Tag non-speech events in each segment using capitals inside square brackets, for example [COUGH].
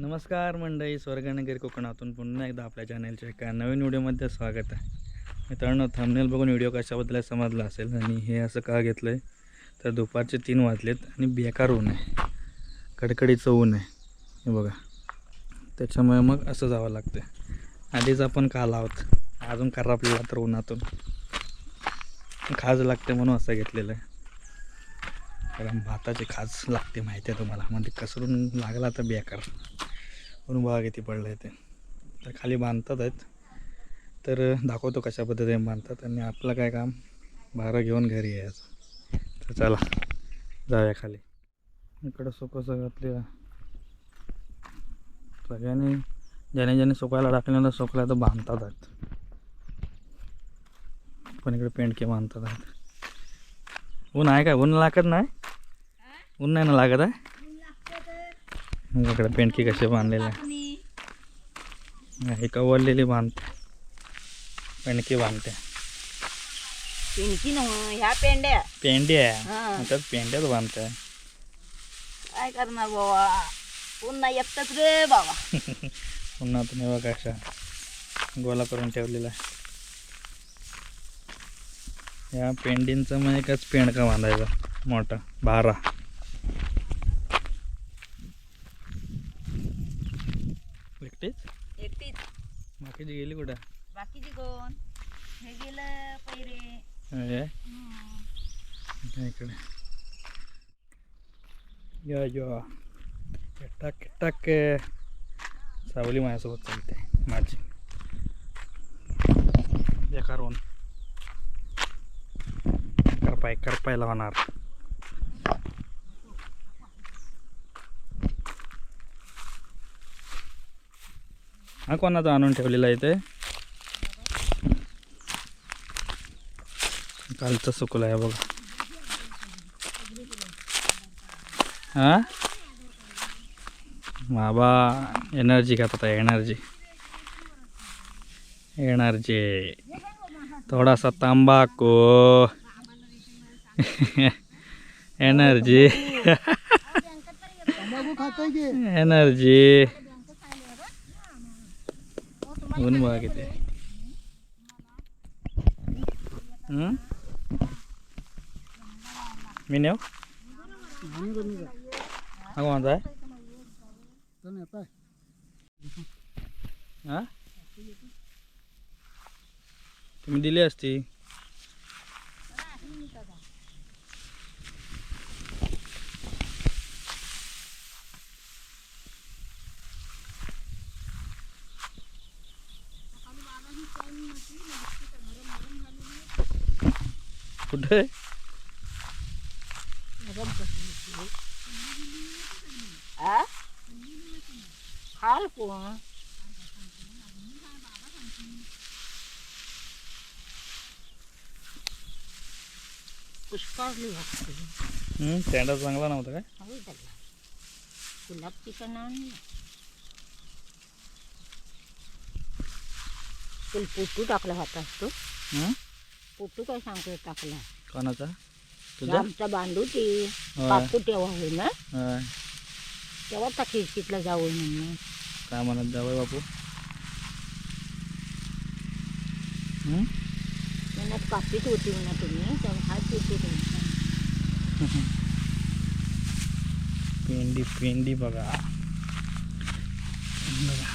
नमस्कार मंडळी स्वर्गनगर कोकणातून पुन्हा एकदा आपल्या चॅनलच्या एका नवीन व्हिडिओमध्ये स्वागत आहे. मित्रांनो थंबनेल बघून व्हिडिओ कशाबद्दल समजला असेल आणि हे असं का घेतलं आहे तर दुपारचे तीन वाजलेत आणि बेकार ऊन आहे. कडकडीचं ऊन आहे. हे बघा. त्याच्यामुळे मग असं जावं लागतं आधीच आपण काल आहोत. अजून करा आपल्याला तर उन्हातून. खाज लागते म्हणून असं घेतलेलं आहे. कारण भाताची खास लागते माहिती आहे तुम्हाला. म्हणजे कसरून लागला तर बेकार. म्हणून बघा किती पडलं आहे ते. तर खाली बांधतात आहेत. तर दाखवतो कशा पद्धतीने बांधतात. आणि आपलं काय काम? भारं घेऊन घरी यायचं. तर चला जाऊया खाली. इकडं सोपं सगळं सगळ्यांनी ज्याने ज्याने सुकायला टाकलेलं सुकल्या तर बांधतात आहेत. पण इकडे पेंडके बांधतात आहेत. ऊन आहे काय? ऊन लागत नाही? ऊन नाही ना लागत आहे? इकडे पेंडकी कसे बांधलेले आहे हे कवरलेली बांधते. पेंडकी बांधते. न ह्या पेंड्या. पेंडी आहे? हा. मग त्यात पेंड्याच बांधते. काय करणार बाबा? पुन्हा एकटच रे बाबा. [LAUGHS] पुन्हा तुम्ही बघा कशा गोला करून ठेवलेला आहे. या पेंडींचा मग एकच पेंडका बांधायचा? मोठा. बारा. एकटीच एकटीच बाकीची गेली कुठं? बाकीची कोण? हे गेलं हे इकडे. या या. टक टक सावली माझ्यासोबत चालते. माझी. बेकार होऊन करपाय करपाय होणार. हा कोणाचा आणून ठेवलेला आहे इथे? कालचं सुकलं आहे बघा. हा? बाबा एनर्जी खातात एनर्जी एनर्जी थोडासा तंबाखू. एनर्जी एनर्जी ऊन बघा किती हं? मी नेऊ हा कोणता आहे हा तुम्ही दिली असती कुठे? आ? खाल कोण? पुष्कळली वाटते. हं, टेंडर चांगला नव्हता काय? गुलाब चिकन आणलं. तुला पोटू टाकला होता तो? पोटू काय सांगतो टाकला? कोणाचा? तुझा? आमचा बांधूची होय. कापू तेव्हा होय ना? होय. तेव्हा त्या खिडकीतला जाऊ म्हणून. काय म्हणत जावं बापू? हं? मनात कापीत होती म्हणा तुम्ही तेव्हा हात देते तुमचा. पेंडी पेंडी बघा. बघा.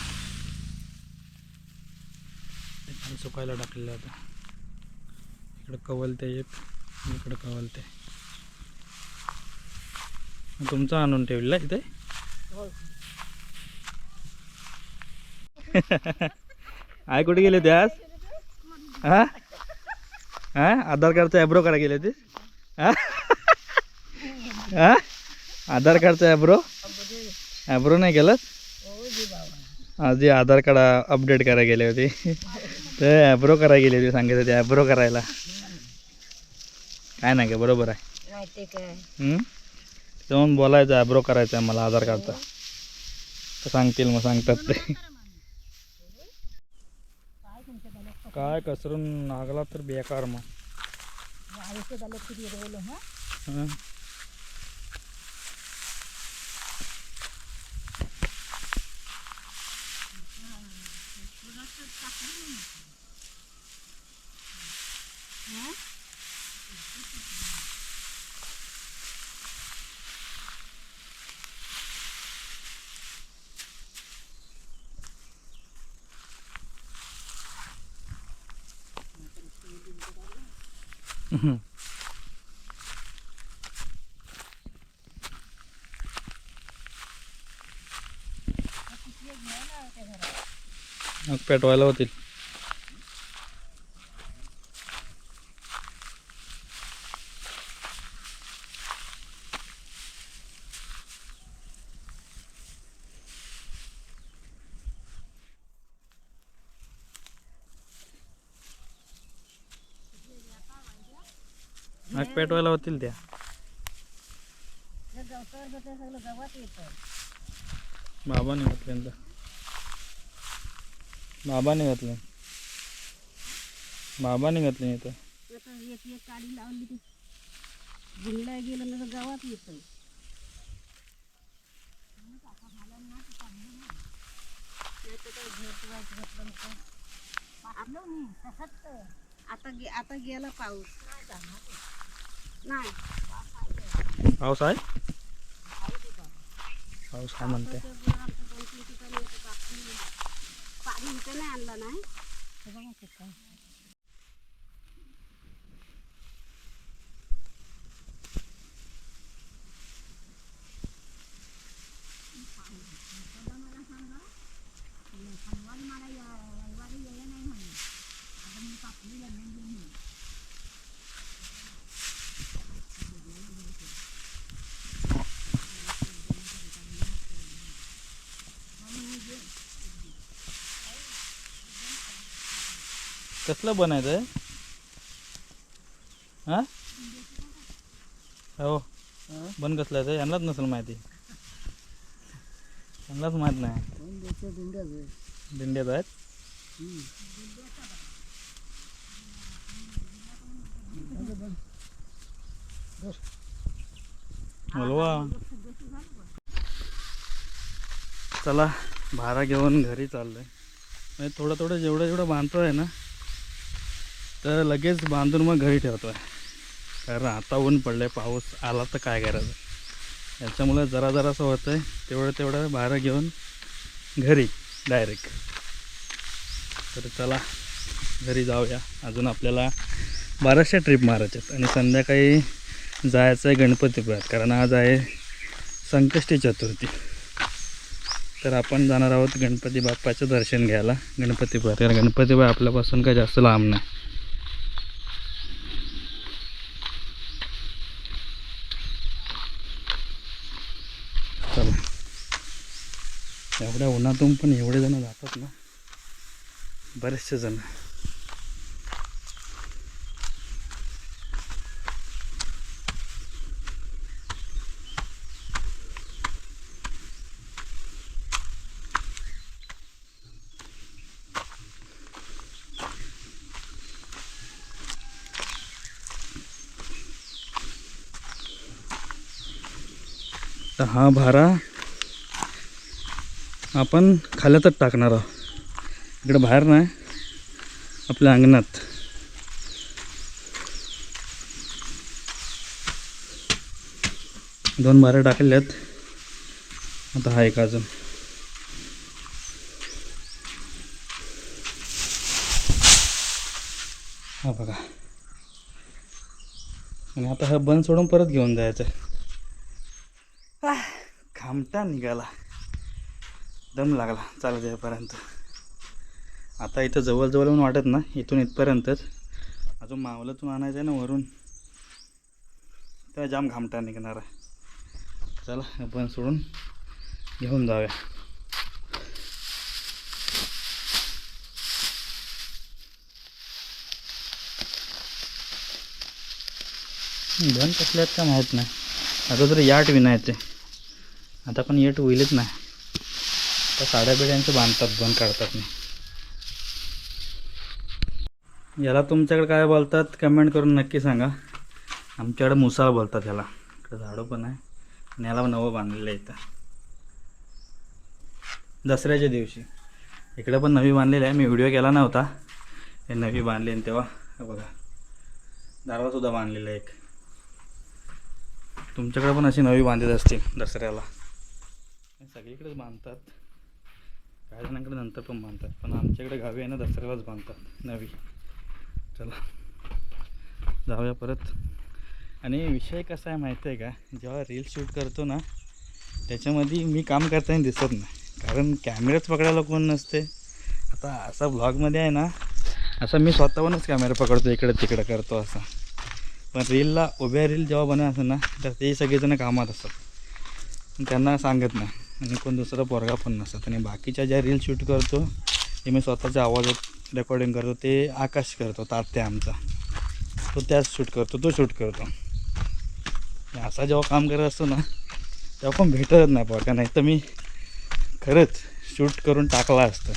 ते सुकायला टाकलेलं आता. इकडं कवलते एक इकडं कवलते. तुमचं आणून ठेवलेला आहे इथे? आय कुठे गेले होते आज? हा? हा? आधार कार्डचा ॲब्रो करा गेले होते? हा? आधार कार्डचा ॲब्रो? ॲब्रो नाही केलं? आज आधार कार्ड अपडेट करायला गेले होते. तर ॲब्रो करायला गेले होते सांगितलं होते ॲब्रो करायला. काय नाही का बरोबर आहे. ते? जाऊन बोलायचं ॲब्रो करायचं आहे मला आधार कार्डचा. तर सांगतील मग सांगतात ते. काय कसरून लागला तर बेकार मग हं? मग पेटवायला होतील. पेटवायला होतील त्या. सगळं गवत येतं. बाबाने घातले. बाबाने घातले बाबाने घातले इथं आता एक एक काडी लावली ती. गेलं ना तर गावात येतं. आता गे आता गेला पाऊस. नाही. पाऊस आहे? पाऊस आहे. म्हणते. इथं नाही आणलं नाही. कसलं बनायचं आहे? हा? हो बन कसलं आहे? यांनाच नसेल माहिती. यांनाच माहीत नाही. दिंड्यात आहेत? हलवा. चला भारा घेऊन घरी चाललंय. म्हणजे थोडं थोडं जेवढं जेवढं बांधतो आहे ना तर लगेच बांधून मग घरी ठेवतो आहे कारण आता ऊन पडलं आहे पाऊस आला तर काय करायचं याच्यामुळे जरा जरासं होतं आहे तेवढं तेवढं बाहेर घेऊन घरी डायरेक्ट तर चला घरी जाऊया. अजून आपल्याला बऱ्याचशा ट्रिप मारायच्या आहेत. आणि संध्याकाळी जायचं आहे गणपतीपुरात कारण आज आहे संकष्टी चतुर्थी. तर आपण जाणार आहोत गणपती बाप्पाचं दर्शन घ्यायला. गणपतीपुरात कारण गणपतीपुळे आपल्यापासून काही जास्त लांब नाही चला एवढ्या उन्हातून पण एवढे जण जातात ना. बरेचसे जण. दहा हा भारा आपण खाल्यातच टाकणार आहोत. इकडं बाहेर नाही आपल्या अंगणात. दोन भाऱ्या आहेत. आता हा एक अजून. हा बघा. आणि आता हा बंद सोडून परत घेऊन जायचं आहे खामटा निघाला. दम लागला चालत यापर्यंत आता इथं जवळजवळ पण वाटत ना इथून इथपर्यंतच. अजून मावलातून आणायचं आहे ना वरून. त्या जाम घामटा निघणार आहे. चला आपण सोडून घेऊन जाऊया. बन कसल्यात का माहीत नाही. आता तर याट विनायचे आता पण येट होईलच नाही. तर साड्या बिड्यांचं बांधतात बंद काढतात नाही याला तुमच्याकडे काय बोलतात कमेंट करून नक्की सांगा. आमच्याकडे मुसाळ बोलतात ह्याला इकडे झाडं पण आहे आणि याला नवं बांधलेलं आहे इथं. दसऱ्याच्या दिवशी. इकडे पण नवी बांधलेली आहे मी व्हिडिओ केला नव्हता. हे नवी बांधली आणि तेव्हा. बघा. दारवासुद्धा बांधलेला आहे एक. तुमच्याकडे पण अशी नवी बांधत असतील दसऱ्याला. सगळीकडेच बांधतात. काही जणांकडे नंतर पण बांधतात पण आमच्याकडे गावी आहे ना दसऱ्यालाच बांधतात नवी. चला. जाऊया परत. आणि विषय कसा आहे माहिती आहे का? जेव्हा रील शूट करतो ना त्याच्यामध्ये मी काम करताना दिसत नाही. कारण कॅमेराच पकडायला कोण नसते. आता असा ब्लॉगमध्ये आहे ना असा मी स्वतःहूनच कॅमेरा पकडतो इकडं तिकडं करतो असा. पण रीलला उभ्या रील जेव्हा बनवत असं ना तर ते सगळेजण कामात असतात. त्यांना सांगत नाही. आणि कोण दुसरा पोरगा पण नसतात आणि बाकीच्या ज्या रील शूट करतो ते मी स्वतःच्या आवाजात रेकॉर्डिंग करतो ते आकाश करतो तात्या आमचा. तो त्याच शूट करतो तो शूट करतो. असा जेव्हा काम करत असतो ना तेव्हा पण भेटतच नाही पोरगा. नाही तर मी खरंच शूट करून टाकला असतं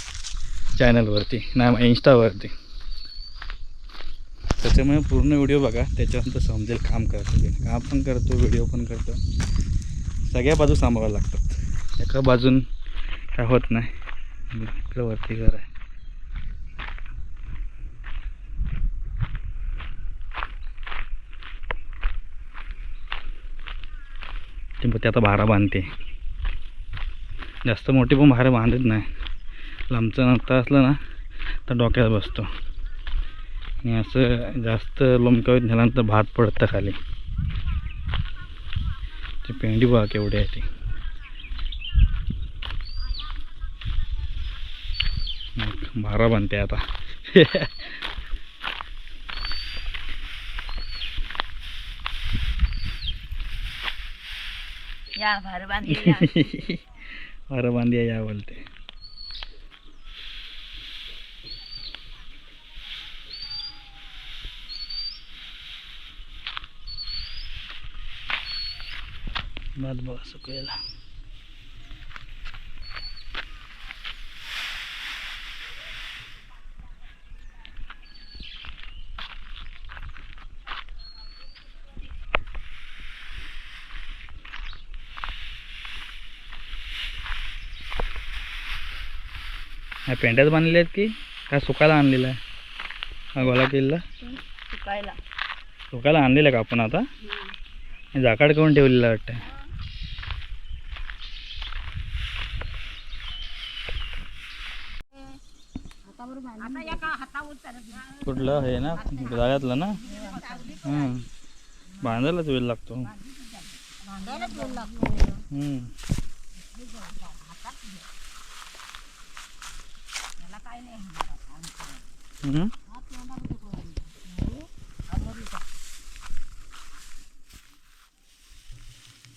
चॅनलवरती नाही इंस्टावरती त्याच्यामुळे पूर्ण व्हिडिओ बघा त्याच्यानंतर समजेल काम करतो काम पण करतो व्हिडिओ पण करतो. सगळ्या बाजू सांभाळायला लागतात. एका बाजून काय होत नाही. इकडं वरती घर आहे. ते ते आता भारा बांधते. जास्त मोठी पण भारा बांधत नाही. लांबचा नंतर असलं ना तर डोक्यात बसतो. आणि असं जास्त लोमकावीत झाल्यानंतर भात पडतं खाली. ती पेंडी बघा केवढी आहे ती. मग भारा बांधते आता. या भार या. [LAUGHS] भारा बांधी या बोलते. भात बघा सुकलेला. ह्या पेंड्यात बांधलेल्या आहेत की? काय सुकायला आणलेला आहे? हा गोला किल्ला? सुकायला. सुकायला आणलेला का आपण आता? हे जाकाड करून ठेवलेला वाटतं. कुठलं हे ना जागातलं ना? हां बांधायलाच वेळ लागतो बांधायलाच वेळ लागतो हम्म.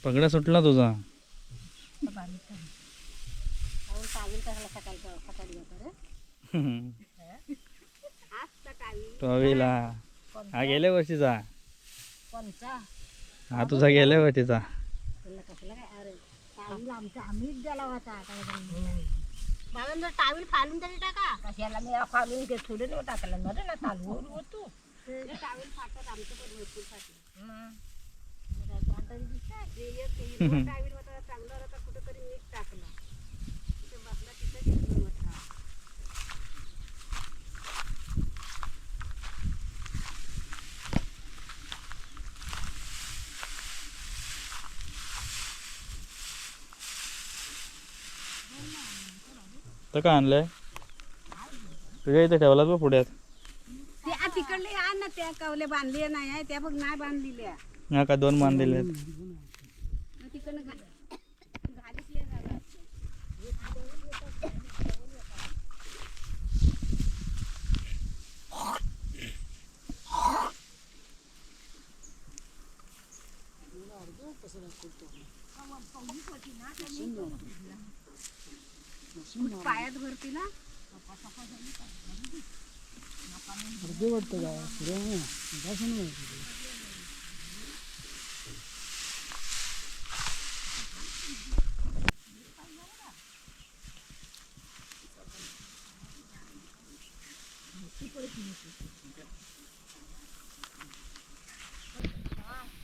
पगडा सुटला तुझा. टावेल. हा गेल्या वर्षीचा? हा तुझा गेल्या वर्षीचा. आम्हीच होता. बाबांना टावेल फालून तरी टाका. कशाला मी फालून थोडे नाही टाकलं. ना रे ना चालू होतो टावेल फाटत आमचं पण भरपूर फाटलं टावेल होता चांगला होता कुठंतरी मीठ टाकलं. तर काय आणलंय? तुझ्या इथे ठेवलाच बघ पुढ्यात. ते आ तिकडले आ ना त्या कवले बांधले नाही आहे त्या बघ नाही बांधलेल्या. हा का दोन बांधलेले आहेत. तिकडनं घा- घालीतल्या जागा. पायात भरती ना?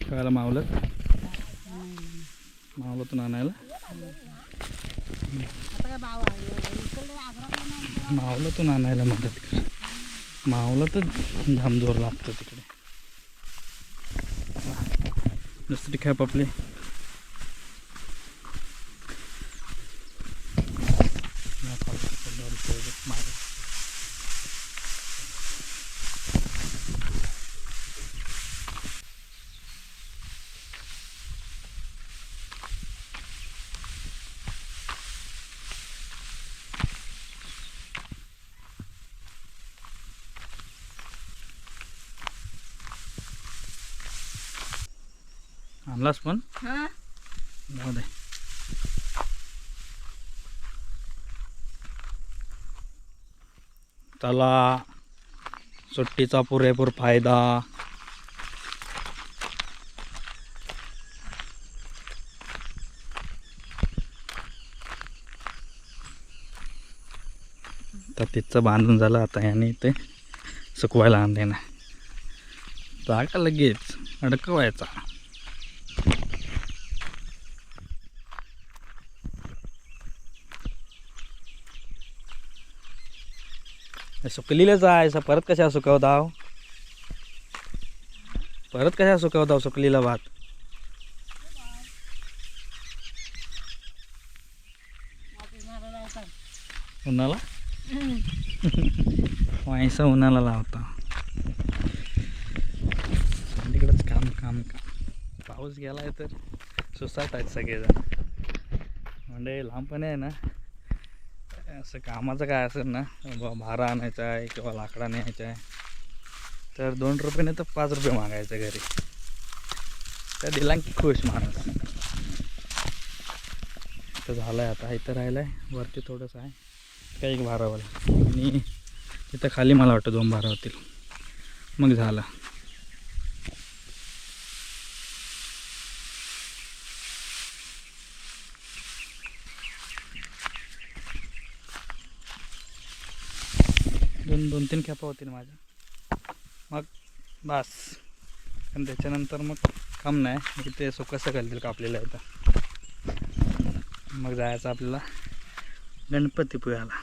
कळायला मावलत मावलतून आणायला आता काय भाव आहे इकडे आग्राला नाही मावलातून आणायला मदत मावला तर झामजोर लागतो तिकडे. दुसरी खेप आपले मागे. आणलास पण? हा. चला. सुट्टीचा पुरेपूर फायदा. तर तिचं बांधून झालं आता याने ते सुकवायला आणले ना. जागा लगेच. अडकवायचा. सुकलीलाच आहे असं परत कशा सुकवताव परत कशा सुकवताव सुकलीला भात? उन्हाला? वायसा उन्हाला लावता. तिकडंच काम काम काम. पाऊस गेलाय तर सुसाट आहेत सगळेजण. म्हणजे लहानपणी आहे ना. असं कामाचं काय असेल ना बा भारा आणायचा आहे किंवा लाकडा न्यायचा आहे. तर दोन रुपये नाही तर पाच रुपये मागायचं घरी. त्या दिला की खुश माणूस. तर झालं आहे आता इथं राहिलं आहे वरती थोडंसं आहे. काही एक भारावाला. आणि तिथं खाली मला वाटतं दोन भारा होतील मग झालं. दोन होतील माझ्या मग बस. आणि त्याच्यानंतर मग काम नाही. मग ते सुकसं घालतील कापलेलं आहे तर मग जायचं आपल्याला गणपतीपुळ्याला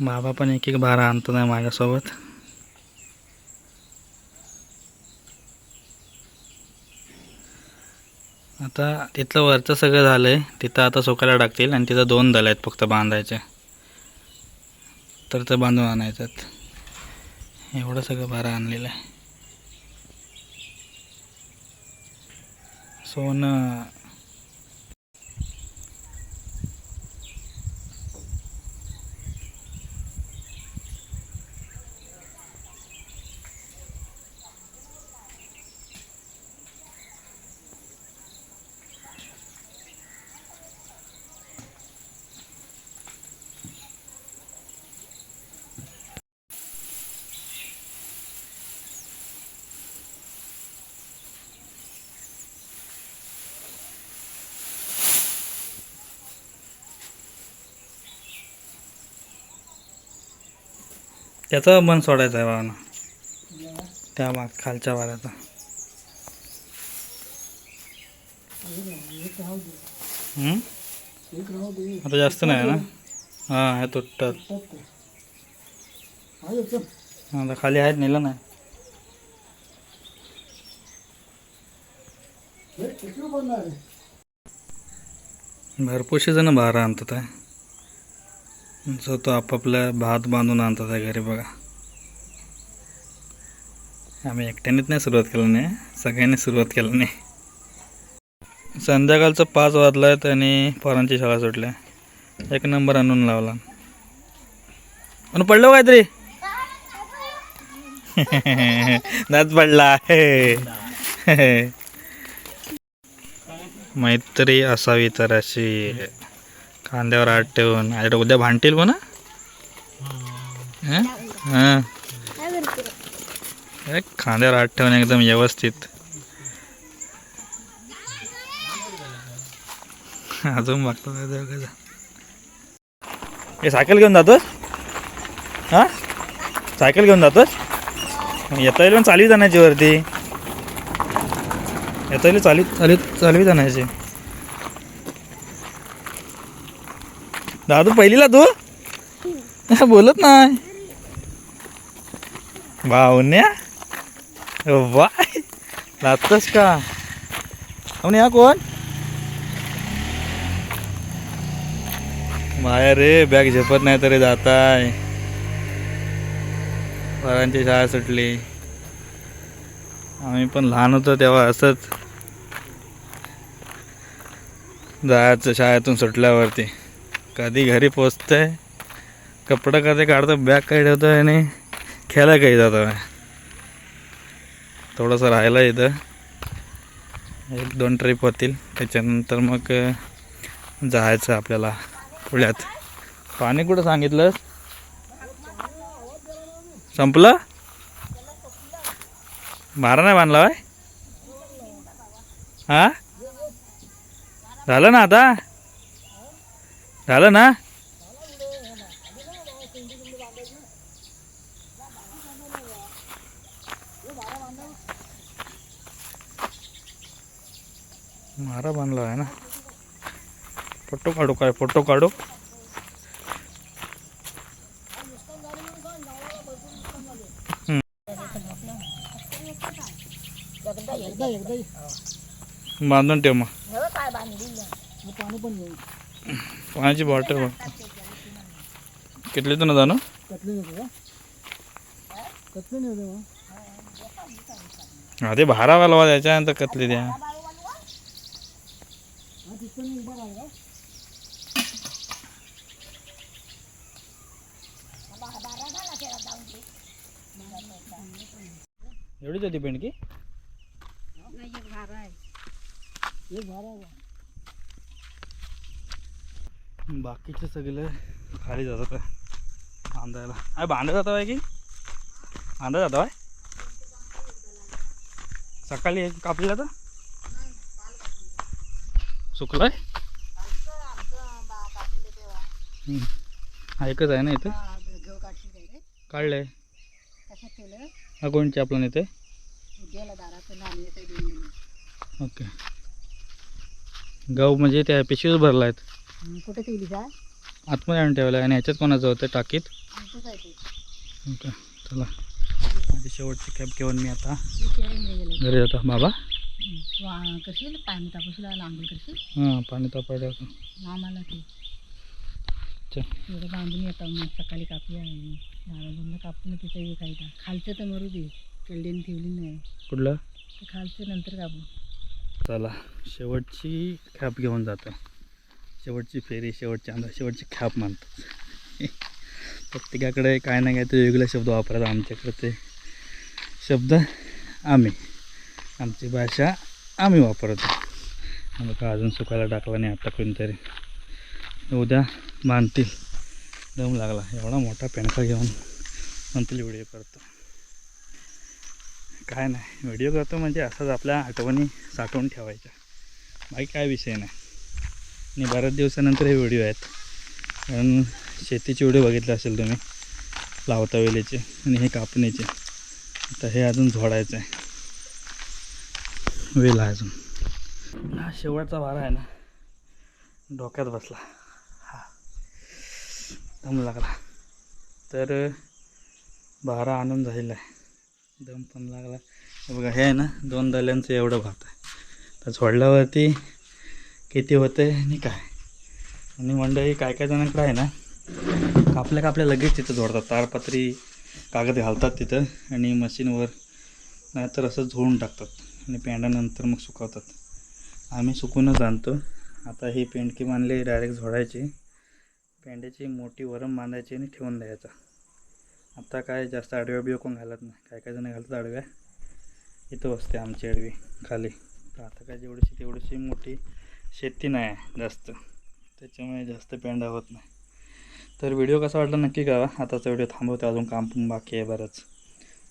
बाबा पण एक एक बारा आणतो नाही माझ्यासोबत. आता तिथलं वरचं सगळं झालं आहे तिथं आता सुकायला टाकतील आणि तिथं दोन दल आहेत फक्त बांधायचे. तर ते बांधून आणायचं एवढं सगळं भारा आणलेलं आहे. सोनं त्याचा मन सोडायचं आहे भावना. त्या माग खालच्या वाऱ्याचा. आता जास्त नाही ना? हां हे तुटतात आता खाली आहेत नेलं नाही. भरपूरशे जण बारा आणतात आहे जो तो आपापला भात बांधून आणतात आहे घरी बघा. आम्ही एकट्यानेच नाही सुरुवात केलं नाही सगळ्यांनी सुरुवात केलं नाही. संध्याकाळचं पाच वाजला आहेत आणि पोरांची शाळा सुटल्या. एक नंबर आणून लावला. पण पडलो काहीतरी? [LAUGHS] दात पडला. [LAUGHS] मैत्री असावी तर अशी. कांद्यावर हात ठेवून. अरे उद्या भांडतील पण खांद्यावर हात ठेवून एकदम व्यवस्थित. अजून बघतो हे सायकल घेऊन जातोस? हा? सायकल घेऊन जातोस? येता येईल पण चालवी जाण्याची वरती. येता येईल चालवी चालवी चालवी जाण्याची. दादू पहिलीला तू? बोलत नाही. भावन्या वाय लागतस का? अवनी हा कोण? माया रे बॅग झेपत नाही तरी जाताय. पोरांची शाळा सुटली. आम्ही पण लहान होतो तेव्हा असंच. जायचं शाळेतून सुटल्यावरती. कधी घरी पोचतंय? कपडे कधी काढतो बॅग काही ठेवतो आणि खेळायला काही जातो थोडंसं राहिलं इथं. एक दोन ट्रिप होतील. त्याच्यानंतर मग जायचं आपल्याला पुण्यात. पाणी कुठं सांगितलं संपलं? मारा नाही बांधला बाय हा? झालं ना आता? झालं ना? मारा बांधला आहे ना? फोटो काढू काय? फोटो काढू? बांधून ठेव मग. काय बांधली पाणी पण येईल पाण्याची बॉटल कितली तर ना? जाणू हा ते भारा वालवा त्याच्यानंतर कतली द्या. एवढीच होती पेंड की एक भार आहे एक भार आहे. बाकीचे सगळे खाली जातात बांधायला. अरे बांधा जाता आहे की? बांधा जाता आहे सकाळी एक कापलेला तर सुकलाय आहे एकच आहे ना इथं? काढलं आहे काढलंय. हा कोणची आपला इथे येते ओके. गहू म्हणजे त्या पिशवीच भरला आहेत कुठे ठेवली का आतमध्ये आणून ठेवलं आणि ह्याच्यात कोणाचं होतं? टाकीत? आहे ओके चला. माझी शेवटची कॅब घेऊन मी आता घरी जातो. बाबा? वा करशील? पाणी तापशील आंघोळ करशील? हां पाणी तापायला आम्हाला ते चल. एवढं बांधून येतं मग सकाळी कापली आहे. दाराबंद कापून तिचं हे काय खालचं तर मरू दे. केल्डीने ठेवली नाही. कुठलं? खालचं नंतर कापू. चला. शेवटची खॅप घेऊन जातो. शेवटची फेरी शेवटची अंदा शेवटची खाप मानतो प्रत्येकाकडे काय ना काय ते वेगळे शब्द वापरतात आमच्याकडे ते शब्द आम्ही आमची भाषा आम्ही वापरतो. आम्ही का अजून सुकायला टाकला नाही आता कोणतरी. उद्या मानतील. दम लागला. एवढा मोठा पेनका घेऊन म्हणतील व्हिडिओ करतो. काय नाही व्हिडिओ करतो म्हणजे असंच आपल्या आठवणी साठवून ठेवायच्या. बाकी काय विषय नाही. आणि बऱ्याच दिवसानंतर हे व्हिडिओ आहेत. कारण शेतीचे व्हिडिओ बघितले असेल तुम्ही. लावता वेलीचे आणि हे कापणीचे. आता हे अजून झोडायचं आहे. वेल आहे अजून. हा शेवटचा वारा आहे ना. डोक्यात बसला. हा. दम लागला. तर भारा आणून झालेला आहे. दम पण लागला. बघा हे आहे ना दोन दल्यांचं एवढं भात आहे. तर झोडल्यावरती किती होतं आणि काय? आणि मंडळी काय काय जणांकडे आहे ना कापल्या कापल्या लगेच तिथं जोडतात. तारपत्री कागद घालतात तिथं आणि मशीनवर नाहीतर असं झोडून टाकतात आणि पेंडानंतर मग सुकवतात. आम्ही सुकूनच आणतो. आता ही पेंडकी बांधली डायरेक्ट झोडायची. पेंड्याची मोठी वरम बांधायची आणि ठेवून द्यायचा. आता काय जास्त आडव्या बिव कोण घालत नाही. काय काय जण घालतात आडव्या? इथं बसते आमची आडवी खाली. आता काय जेवढीशी तेवढीशी मोठी शेती नाही आहे जास्त. त्याच्यामुळे जास्त पेंडा होत नाही. तर व्हिडिओ कसा वाटला नक्की का आताचा व्हिडिओ थांबवते अजून काम पण बाकी आहे बरंच.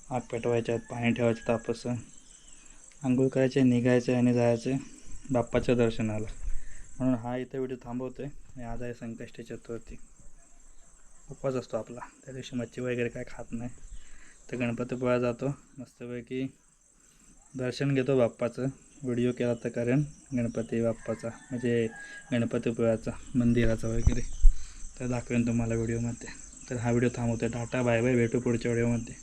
आग पेटवायच्या पाणी ठेवायचं तापसं आंघोळ करायचे निघायचे आणि जायचे बाप्पाच्या दर्शनाला. म्हणून हा इथं व्हिडिओ थांबवतो आहे आणि आज आहे संकष्टी चतुर्थी. उपवास असतो आपला. त्या दिवशी मच्छी वगैरे काय खात नाही. तर गणपतीपुळा जातो. मस्तपैकी दर्शन घेतो बाप्पाचं. व्हिडिओ केला तर करेन गणपती बाप्पाचा म्हणजे गणपतीपुळ्याचा मंदिराचा वगैरे. तर दाखवेन तुम्हाला व्हिडिओमध्ये. तर हा व्हिडिओ थांबवतो. Tata bye bye. भेटू पुढच्या व्हिडिओमध्ये.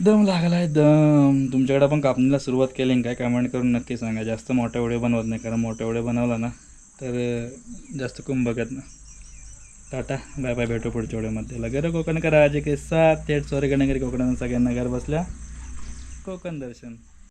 दम लागला आहे दम. तुमच्याकडे पण कापणीला सुरुवात केली काय कमेंट करून नक्की सांगा. जास्त मोठा व्हिडिओ बनवत नाही कारण मोठा व्हिडिओ बनवला ना तर जास्त कुंभ बघत ना. Tata bye bye. भेटू पुढच्या व्हिडिओमध्ये. लगेच कोकण करा जे किस्सा थेट स्वर्गनगरी कोकणानं सगळ्यांना घर बसल्या. कोकण दर्शन.